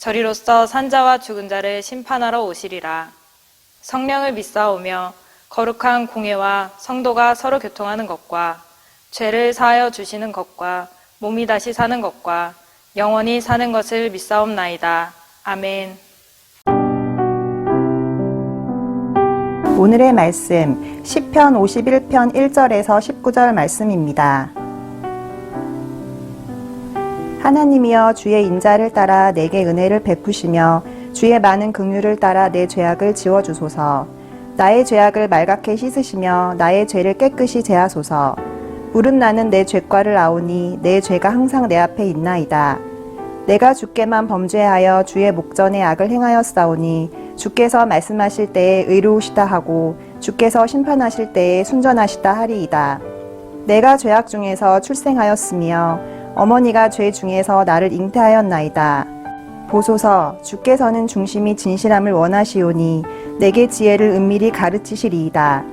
저리로서 산자와 죽은 자를 심판하러 오시리라. 성령을 믿사오며 거룩한 공예와 성도가 서로 교통하는 것과 죄를 사하여 주시는 것과 몸이 다시 사는 것과 영원히 사는 것을 믿사옵나이다. 아멘. 오늘의 말씀 10편 51편 1절에서 19절 말씀입니다. 하나님이여 주의 인자를 따라 내게 은혜를 베푸시며 주의 많은 긍휼을 따라 내 죄악을 지워 주소서. 나의 죄악을 말갛게 씻으시며 나의 죄를 깨끗이 제하소서. 물은 나는 내 죄과를 아오니 내 죄가 항상 내 앞에 있나이다. 내가 주께만 범죄하여 주의 목전에 악을 행하였사오니 주께서 말씀하실 때에 의로우시다 하고 주께서 심판하실 때에 순전하시다 하리이다. 내가 죄악 중에서 출생하였으며 어머니가 죄 중에서 나를 잉태하였나이다. 보소서 주께서는 중심이 진실함을 원하시오니 내게 지혜를 은밀히 가르치시리이다.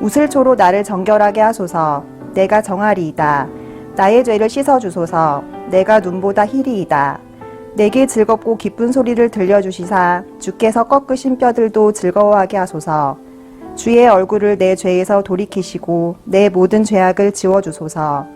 우슬초로 나를 정결하게 하소서 내가 정하리이다. 나의 죄를 씻어 주소서 내가 눈보다 희리이다. 내게 즐겁고 기쁜 소리를 들려주시사 주께서 꺾으신 뼈들도 즐거워하게 하소서. 주의 얼굴을 내 죄에서 돌이키시고 내 모든 죄악을 지워주소서.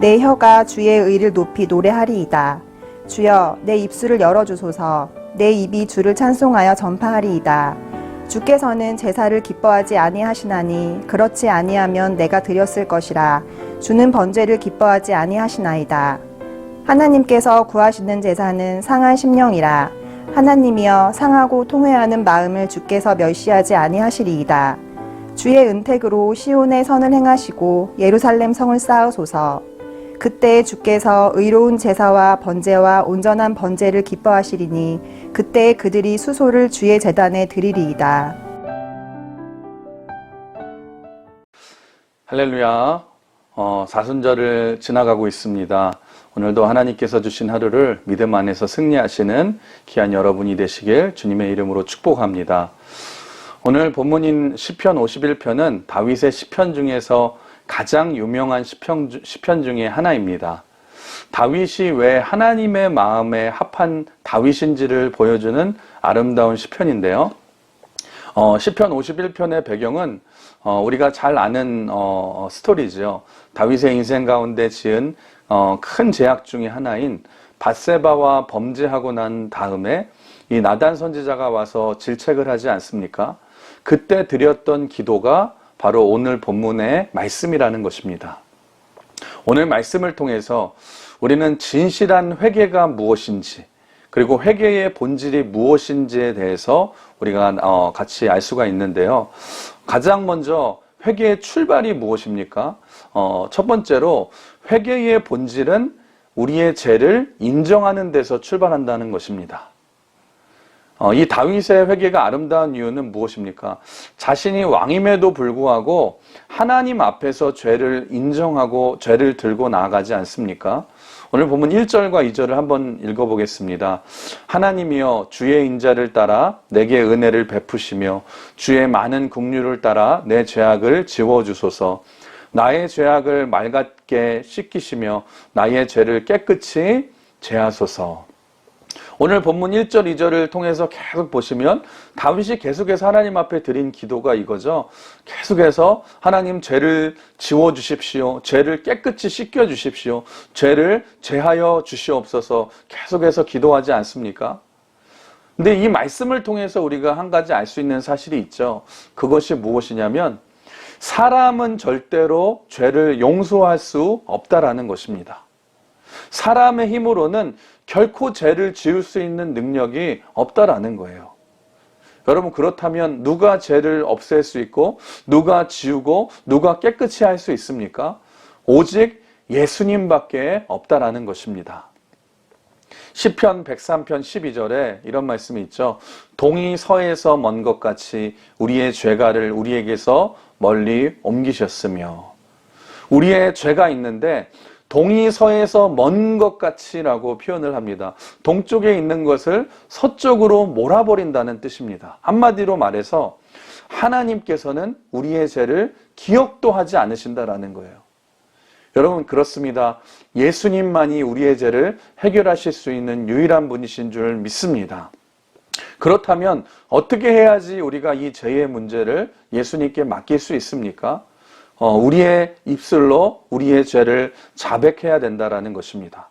내 혀가 주의 의를 높이 노래하리이다. 주여 내 입술을 열어주소서. 내 입이 주를 찬송하여 전파하리이다. 주께서는 제사를 기뻐하지 아니하시나니 그렇지 아니하면 내가 드렸을 것이라. 주는 번제를 기뻐하지 아니하시나이다. 하나님께서 구하시는 제사는 상한 심령이라. 하나님이여 상하고 통회하는 마음을 주께서 멸시하지 아니하시리이다. 주의 은택으로 시온의 선을 행하시고 예루살렘 성을 쌓으소서. 그때 주께서 의로운 제사와 번제와 온전한 번제를 기뻐하시리니 그때 그들이 수소를 주의 제단에 드리리이다. 할렐루야. 어, 사순절을 지나가고 있습니다. 오늘도 하나님께서 주신 하루를 믿음 안에서 승리하시는 귀한 여러분이 되시길 주님의 이름으로 축복합니다. 오늘 본문인 시편 51편은 다윗의 시편 중에서 가장 유명한 시편, 시편 중에 하나입니다. 다윗이 왜 하나님의 마음에 합한 다윗인지를 보여주는 아름다운 시편인데요. 어, 시편 51편의 배경은 어, 우리가 잘 아는 어, 스토리죠. 다윗의 인생 가운데 지은 어, 큰 죄악 중의 하나인 바세바와 범죄하고 난 다음에 이 나단 선지자가 와서 질책을 하지 않습니까? 그때 드렸던 기도가 바로 오늘 본문의 말씀이라는 것입니다. 오늘 말씀을 통해서 우리는 진실한 회개가 무엇인지 그리고 회개의 본질이 무엇인지에 대해서 우리가 어, 같이 알 수가 있는데요. 가장 먼저 회개의 출발이 무엇입니까? 어, 첫 번째로 회개의 본질은 우리의 죄를 인정하는 데서 출발한다는 것입니다. 어, 이 다윗의 회개가 아름다운 이유는 무엇입니까? 자신이 왕임에도 불구하고 하나님 앞에서 죄를 인정하고 죄를 들고 나아가지 않습니까? 오늘 보면 1절과 2절을 한번 읽어보겠습니다. 하나님이여 주의 인자를 따라 내게 은혜를 베푸시며 주의 많은 국류를 따라 내 죄악을 지워주소서 나의 죄악을 맑게 씻기시며 나의 죄를 깨끗이 제하소서 오늘 본문 1절, 2절을 통해서 계속 보시면 다윗이 계속해서 하나님 앞에 드린 기도가 이거죠. 계속해서 하나님 죄를 지워 주십시오. 죄를 깨끗이 씻겨 주십시오. 죄를 제하여 주시옵소서 계속해서 기도하지 않습니까? 근데 이 말씀을 통해서 우리가 한 가지 알 수 있는 사실이 있죠. 그것이 무엇이냐면 사람은 절대로 죄를 용서할 수 없다라는 것입니다. 사람의 힘으로는 결코 죄를 지을 수 있는 능력이 없다라는 거예요. 여러분 그렇다면 누가 죄를 없앨 수 있고 누가 지우고 누가 깨끗이 할 수 있습니까? 오직 예수님밖에 없다라는 것입니다. 시편 103편 12절에 이런 말씀이 있죠. 동이 서에서 먼 것 같이 우리의 죄가를 우리에게서 멀리 옮기셨으며 우리의 죄가 있는데 동이 서에서 먼 것 같이라고 표현을 합니다. 동쪽에 있는 것을 서쪽으로 몰아버린다는 뜻입니다. 한마디로 말해서 하나님께서는 우리의 죄를 기억도 하지 않으신다라는 거예요. 여러분 그렇습니다. 예수님만이 우리의 죄를 해결하실 수 있는 유일한 분이신 줄 믿습니다. 그렇다면 어떻게 해야지 우리가 이 죄의 문제를 예수님께 맡길 수 있습니까? 어, 우리의 입술로 우리의 죄를 자백해야 된다라는 것입니다.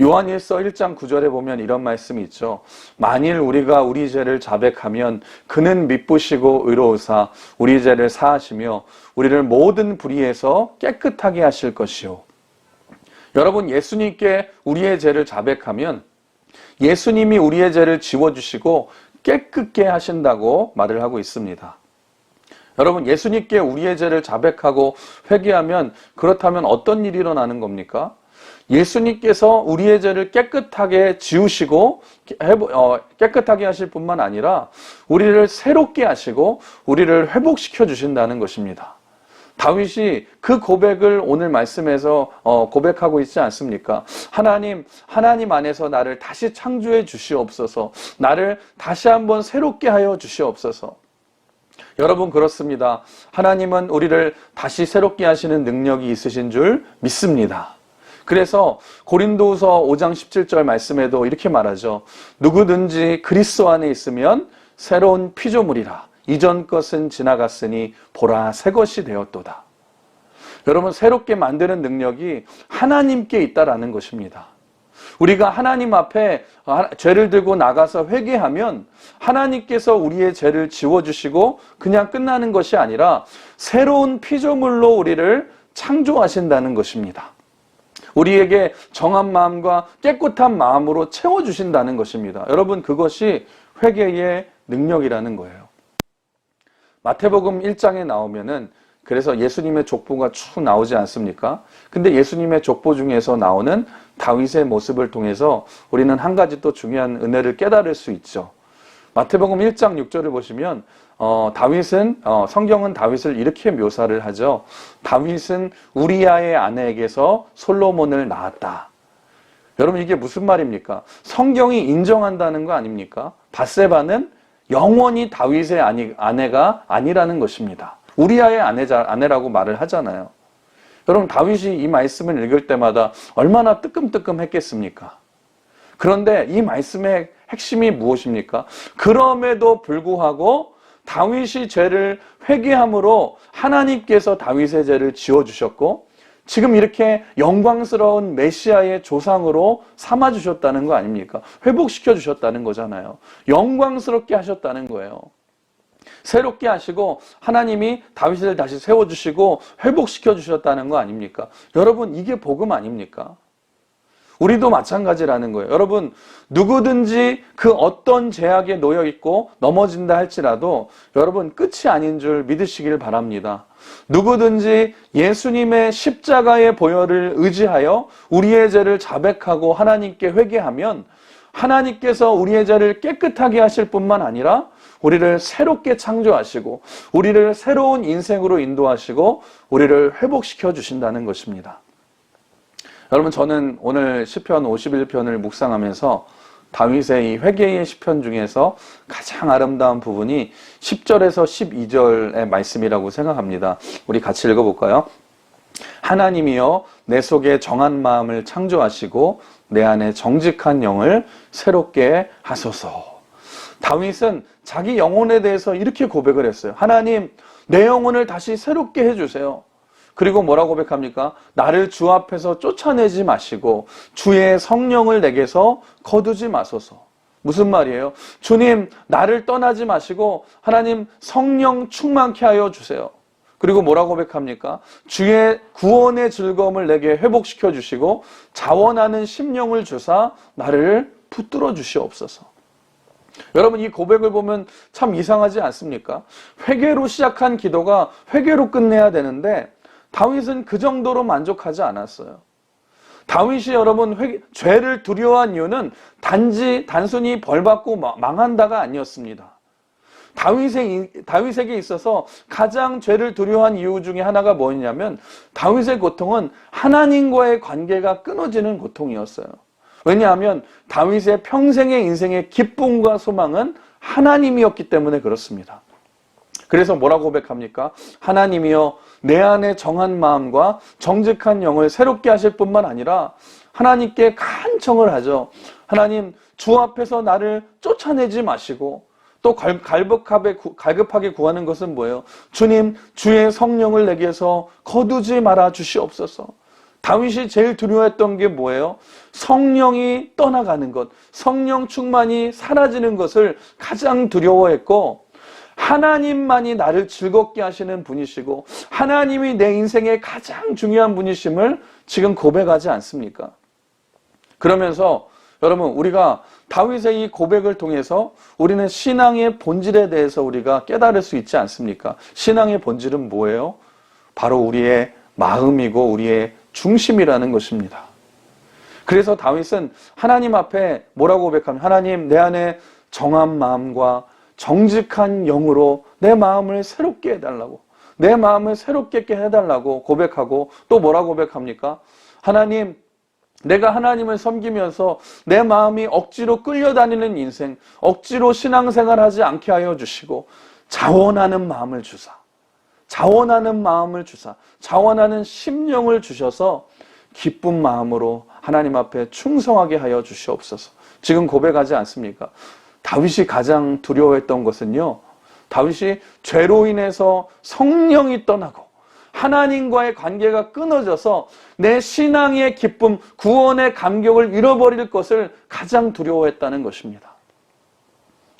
요한일서 1장 9절에 보면 이런 말씀이 있죠. 만일 우리가 우리 죄를 자백하면 그는 미쁘시고 의로우사 우리 죄를 사하시며 우리를 모든 불의에서 깨끗하게 하실 것이요. 여러분 예수님께 우리의 죄를 자백하면 예수님이 우리의 죄를 지워주시고 깨끗게 하신다고 말을 하고 있습니다. 여러분 예수님께 우리의 죄를 자백하고 회개하면 그렇다면 어떤 일이 일어나는 겁니까? 예수님께서 우리의 죄를 깨끗하게 지우시고 어, 깨끗하게 하실 뿐만 아니라 우리를 새롭게 하시고 우리를 회복시켜 주신다는 것입니다. 다윗이 그 고백을 오늘 말씀에서 어, 고백하고 있지 않습니까? 하나님, 하나님 안에서 나를 다시 창조해 주시옵소서. 나를 다시 한번 새롭게 하여 주시옵소서. 여러분 그렇습니다. 하나님은 우리를 다시 새롭게 하시는 능력이 있으신 줄 믿습니다. 그래서 고린도후서 5장 17절 말씀에도 이렇게 말하죠. 누구든지 그리스도 안에 있으면 새로운 피조물이라. 이전 것은 지나갔으니 보라 새 것이 되었도다. 여러분 새롭게 만드는 능력이 하나님께 있다라는 것입니다. 우리가 하나님 앞에 죄를 들고 나가서 회개하면 하나님께서 우리의 죄를 지워주시고 그냥 끝나는 것이 아니라 새로운 피조물로 우리를 창조하신다는 것입니다. 우리에게 정한 마음과 깨끗한 마음으로 채워주신다는 것입니다. 여러분, 그것이 회개의 능력이라는 거예요. 마태복음 1장에 나오면은 그래서 예수님의 족보가 쭉 나오지 않습니까? 근데 예수님의 족보 중에서 나오는 다윗의 모습을 통해서 우리는 한 가지 또 중요한 은혜를 깨달을 수 있죠. 마태복음 1장 6절을 보시면 어, 다윗은 어, 성경은 다윗을 이렇게 묘사를 하죠. 다윗은 우리아의 아내에게서 솔로몬을 낳았다. 여러분 이게 무슨 말입니까? 성경이 인정한다는 거 아닙니까? 바세바는 영원히 다윗의 아내가 아니라는 것입니다. 우리아의 아내자, 아내라고 말을 하잖아요. 여러분 다윗이 이 말씀을 읽을 때마다 얼마나 뜨끔뜨끔했겠습니까? 그런데 이 말씀의 핵심이 무엇입니까? 그럼에도 불구하고 다윗이 죄를 회개함으로 하나님께서 다윗의 죄를 지워 주셨고 지금 이렇게 영광스러운 메시아의 조상으로 삼아 주셨다는 거 아닙니까? 회복시켜 주셨다는 거잖아요. 영광스럽게 하셨다는 거예요. 새롭게 하시고 하나님이 다윗을 다시 세워 주시고 회복시켜 주셨다는 거 아닙니까? 여러분 이게 복음 아닙니까? 우리도 마찬가지라는 거예요. 여러분, 누구든지 그 어떤 제약에 놓여 있고 넘어진다 할지라도 여러분 끝이 아닌 줄 믿으시길 바랍니다. 누구든지 예수님의 십자가의 보혈을 의지하여 우리의 죄를 자백하고 하나님께 회개하면 하나님께서 우리의 죄를 깨끗하게 하실 뿐만 아니라 우리를 새롭게 창조하시고 우리를 새로운 인생으로 인도하시고 우리를 회복시켜 주신다는 것입니다. 여러분 저는 오늘 시편 51편을 묵상하면서 다윗의 이 회개의 시편 중에서 가장 아름다운 부분이 10절에서 12절의 말씀이라고 생각합니다. 우리 같이 읽어 볼까요? 하나님이여 내 속에 정한 마음을 창조하시고 내 안에 정직한 영을 새롭게 하소서. 다윗은 자기 영혼에 대해서 이렇게 고백을 했어요. 하나님, 내 영혼을 다시 새롭게 해주세요. 그리고 뭐라고 고백합니까? 나를 주 앞에서 쫓아내지 마시고 주의 성령을 내게서 거두지 마소서. 무슨 말이에요? 주님, 나를 떠나지 마시고 하나님 성령 충만케 하여 주세요. 그리고 뭐라고 고백합니까? 주의 구원의 즐거움을 내게 회복시켜 주시고 자원하는 심령을 주사 나를 붙들어 주시옵소서. 여러분 이 고백을 보면 참 이상하지 않습니까? 회개로 시작한 기도가 회개로 끝내야 되는데 다윗은 그 정도로 만족하지 않았어요. 다윗이 여러분 회- 죄를 두려워한 이유는 단지 단순히 벌받고 마- 망한다가 아니었습니다. 다윗의, 다윗에게 있어서 가장 죄를 두려워한 이유 중에 하나가 뭐였냐면 다윗의 고통은 하나님과의 관계가 끊어지는 고통이었어요. 왜냐하면 다윗의 평생의 인생의 기쁨과 소망은 하나님이었기 때문에 그렇습니다. 그래서 뭐라고 고백합니까? 하나님이여 내 안에 정한 마음과 정직한 영을 새롭게 하실 뿐만 아니라 하나님께 간청을 하죠. 하나님 주 앞에서 나를 쫓아내지 마시고 또 갈- 갈급하게, 구- 갈급하게 구하는 것은 뭐예요? 주님 주의 성령을 내게서 거두지 말아 주시옵소서. 다윗이 제일 두려워했던 게 뭐예요? 성령이 떠나가는 것, 성령 충만이 사라지는 것을 가장 두려워했고 하나님만이 나를 즐겁게 하시는 분이시고 하나님이 내 인생의 가장 중요한 분이심을 지금 고백하지 않습니까? 그러면서 여러분 우리가 다윗의 이 고백을 통해서 우리는 신앙의 본질에 대해서 우리가 깨달을 수 있지 않습니까? 신앙의 본질은 뭐예요? 바로 우리의 마음이고 우리의 중심이라는 것입니다. 그래서 다윗은 하나님 앞에 뭐라고 고백하면 하나님 내 안에 정한 마음과 정직한 영으로 내 마음을 새롭게 해달라고 내 마음을 새롭게 해달라고 고백하고 또 뭐라고 고백합니까? 하나님 내가 하나님을 섬기면서 내 마음이 억지로 끌려다니는 인생, 억지로 신앙생활하지 않게 하여 주시고 자원하는 마음을 주사, 자원하는 마음을 주사, 자원하는 심령을 주셔서 기쁜 마음으로 하나님 앞에 충성하게 하여 주시옵소서. 지금 고백하지 않습니까? 다윗이 가장 두려워했던 것은요. 다윗이 죄로 인해서 성령이 떠나고 하나님과의 관계가 끊어져서 내 신앙의 기쁨, 구원의 감격을 잃어버릴 것을 가장 두려워했다는 것입니다.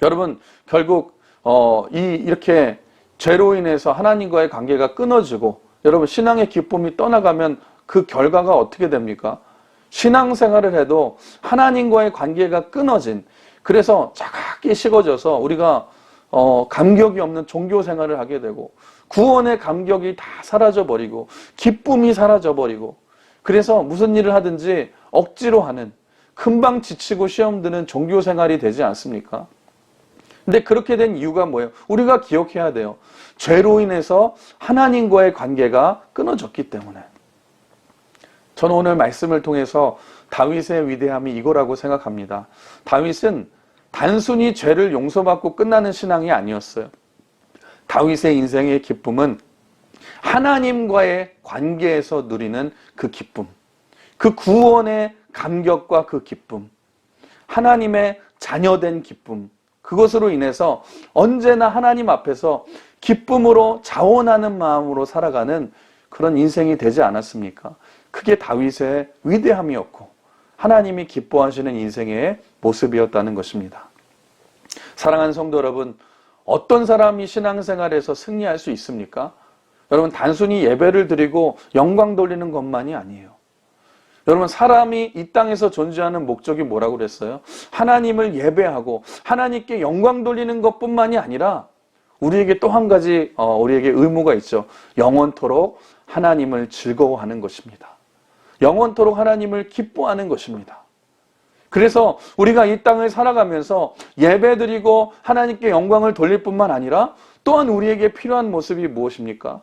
여러분, 결국 어, 이 이렇게 죄로 인해서 하나님과의 관계가 끊어지고 여러분 신앙의 기쁨이 떠나가면 그 결과가 어떻게 됩니까? 신앙생활을 해도 하나님과의 관계가 끊어진 그래서 차갑게 식어져서 우리가 어, 감격이 없는 종교 생활을 하게 되고 구원의 감격이 다 사라져 버리고 기쁨이 사라져 버리고 그래서 무슨 일을 하든지 억지로 하는 금방 지치고 시험 드는 종교 생활이 되지 않습니까? 근데 그렇게 된 이유가 뭐예요? 우리가 기억해야 돼요. 죄로 인해서 하나님과의 관계가 끊어졌기 때문에. 저는 오늘 말씀을 통해서 다윗의 위대함이 이거라고 생각합니다. 다윗은 단순히 죄를 용서받고 끝나는 신앙이 아니었어요. 다윗의 인생의 기쁨은 하나님과의 관계에서 누리는 그 기쁨, 그 구원의 감격과 그 기쁨, 하나님의 자녀된 기쁨, 그것으로 인해서 언제나 하나님 앞에서 기쁨으로 자원하는 마음으로 살아가는 그런 인생이 되지 않았습니까? 그게 다윗의 위대함이었고 하나님이 기뻐하시는 인생의 모습이었다는 것입니다. 사랑하는 성도 여러분, 어떤 사람이 신앙생활에서 승리할 수 있습니까? 여러분 단순히 예배를 드리고 영광 돌리는 것만이 아니에요. 여러분 사람이 이 땅에서 존재하는 목적이 뭐라고 그랬어요? 하나님을 예배하고 하나님께 영광 돌리는 것뿐만이 아니라 우리에게 또 한 가지 어, 우리에게 의무가 있죠. 영원토록 하나님을 즐거워하는 것입니다. 영원토록 하나님을 기뻐하는 것입니다. 그래서 우리가 이 땅을 살아가면서 예배드리고 하나님께 영광을 돌릴 뿐만 아니라 또한 우리에게 필요한 모습이 무엇입니까?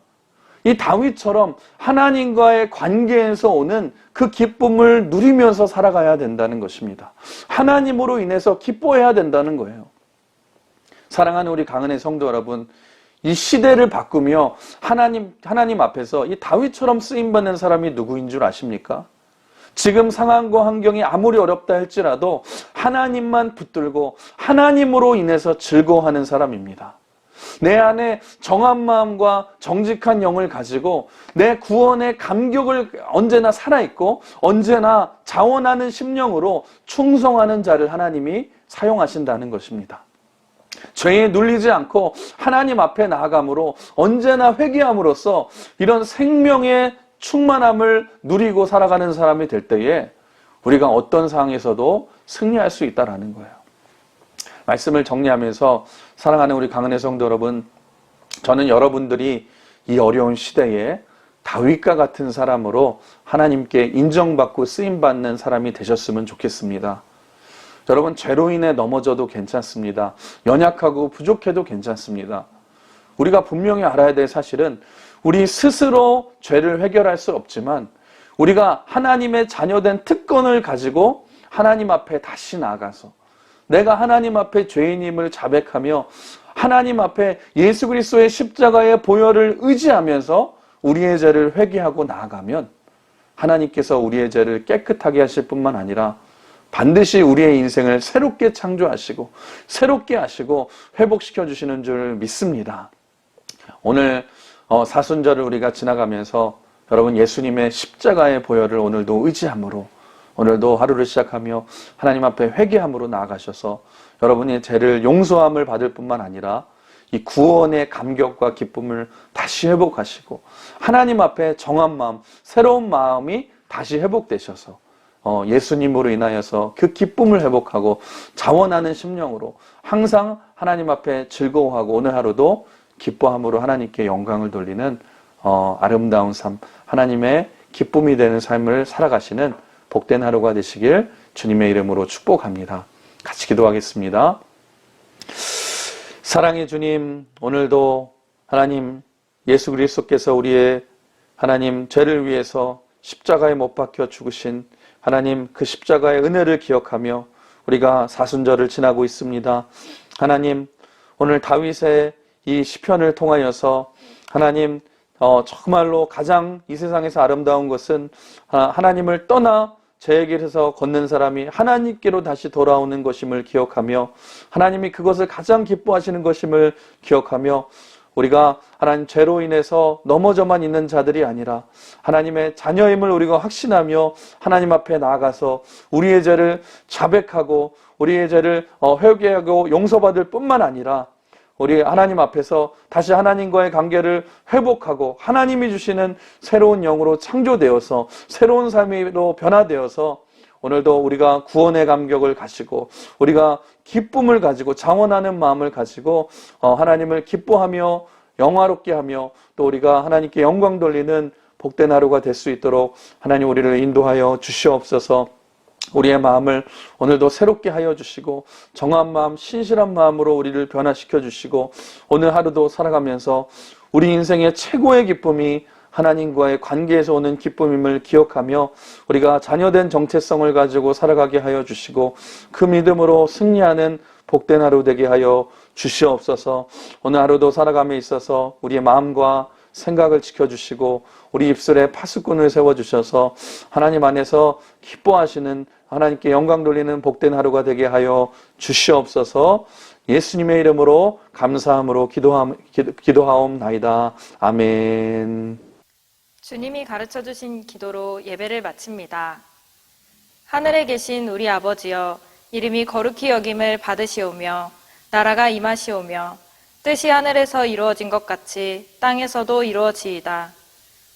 이 다윗처럼 하나님과의 관계에서 오는 그 기쁨을 누리면서 살아가야 된다는 것입니다. 하나님으로 인해서 기뻐해야 된다는 거예요. 사랑하는 우리 강은의 성도 여러분, 이 시대를 바꾸며 하나님, 하나님 앞에서 이 다윗처럼 쓰임 받는 사람이 누구인 줄 아십니까? 지금 상황과 환경이 아무리 어렵다 할지라도 하나님만 붙들고 하나님으로 인해서 즐거워하는 사람입니다. 내 안에 정한 마음과 정직한 영을 가지고 내 구원의 감격을 언제나 살아있고 언제나 자원하는 심령으로 충성하는 자를 하나님이 사용하신다는 것입니다. 죄에 눌리지 않고 하나님 앞에 나아감으로 언제나 회개함으로써 이런 생명의 충만함을 누리고 살아가는 사람이 될 때에 우리가 어떤 상황에서도 승리할 수 있다라는 거예요. 말씀을 정리하면서 사랑하는 우리 강은혜 성도 여러분, 저는 여러분들이 이 어려운 시대에 다윗과 같은 사람으로 하나님께 인정받고 쓰임받는 사람이 되셨으면 좋겠습니다. 여러분, 죄로 인해 넘어져도 괜찮습니다. 연약하고 부족해도 괜찮습니다. 우리가 분명히 알아야 될 사실은 우리 스스로 죄를 해결할 수 없지만 우리가 하나님의 자녀된 특권을 가지고 하나님 앞에 다시 나아가서 내가 하나님 앞에 죄인임을 자백하며 하나님 앞에 예수 그리스도의 십자가의 보혈을 의지하면서 우리의 죄를 회개하고 나아가면 하나님께서 우리의 죄를 깨끗하게 하실 뿐만 아니라 반드시 우리의 인생을 새롭게 창조하시고 새롭게 하시고 회복시켜 주시는 줄 믿습니다. 오늘 어, 사순절을 우리가 지나가면서 여러분 예수님의 십자가의 보혈을 오늘도 의지함으로 오늘도 하루를 시작하며 하나님 앞에 회개함으로 나아가셔서 여러분이 죄를 용서함을 받을 뿐만 아니라 이 구원의 감격과 기쁨을 다시 회복하시고 하나님 앞에 정한 마음, 새로운 마음이 다시 회복되셔서 어, 예수님으로 인하여서 그 기쁨을 회복하고 자원하는 심령으로 항상 하나님 앞에 즐거워하고 오늘 하루도 기뻐함으로 하나님께 영광을 돌리는 어, 아름다운 삶, 하나님의 기쁨이 되는 삶을 살아가시는 복된 하루가 되시길 주님의 이름으로 축복합니다. 같이 기도하겠습니다. 사랑의 주님, 오늘도 하나님 예수 그리스도께서 우리의 하나님 죄를 위해서 십자가에 못 박혀 죽으신 하나님 그 십자가의 은혜를 기억하며 우리가 사순절을 지나고 있습니다. 하나님 오늘 다윗의 이 시편을 통하여서 하나님 어, 정말로 가장 이 세상에서 아름다운 것은 아, 하나님을 떠나 죄의 길에서 걷는 사람이 하나님께로 다시 돌아오는 것임을 기억하며 하나님이 그것을 가장 기뻐하시는 것임을 기억하며 우리가 하나님 죄로 인해서 넘어져만 있는 자들이 아니라 하나님의 자녀임을 우리가 확신하며 하나님 앞에 나아가서 우리의 죄를 자백하고 우리의 죄를 어, 회개하고 용서받을 뿐만 아니라 우리 하나님 앞에서 다시 하나님과의 관계를 회복하고 하나님이 주시는 새로운 영으로 창조되어서 새로운 삶으로 변화되어서 오늘도 우리가 구원의 감격을 가지고 우리가 기쁨을 가지고 장원하는 마음을 가지고 어, 하나님을 기뻐하며 영화롭게 하며 또 우리가 하나님께 영광 돌리는 복된 하루가 될 수 있도록 하나님 우리를 인도하여 주시옵소서. 우리의 마음을 오늘도 새롭게 하여 주시고 정한 마음, 신실한 마음으로 우리를 변화시켜 주시고 오늘 하루도 살아가면서 우리 인생의 최고의 기쁨이 하나님과의 관계에서 오는 기쁨임을 기억하며 우리가 자녀된 정체성을 가지고 살아가게 하여 주시고 그 믿음으로 승리하는 복된 하루 되게 하여 주시옵소서. 오늘 하루도 살아감에 있어서 우리의 마음과 생각을 지켜주시고 우리 입술에 파수꾼을 세워주셔서 하나님 안에서 기뻐하시는 하나님께 영광 돌리는 복된 하루가 되게 하여 주시옵소서 예수님의 이름으로 감사함으로 기도함, 기도, 기도하옵나이다. 아멘. 주님이 가르쳐 주신 기도로 예배를 마칩니다. 하늘에 계신 우리 아버지여 이름이 거룩히 여김을 받으시오며 나라가 임하시오며 뜻이 하늘에서 이루어진 것 같이 땅에서도 이루어지이다.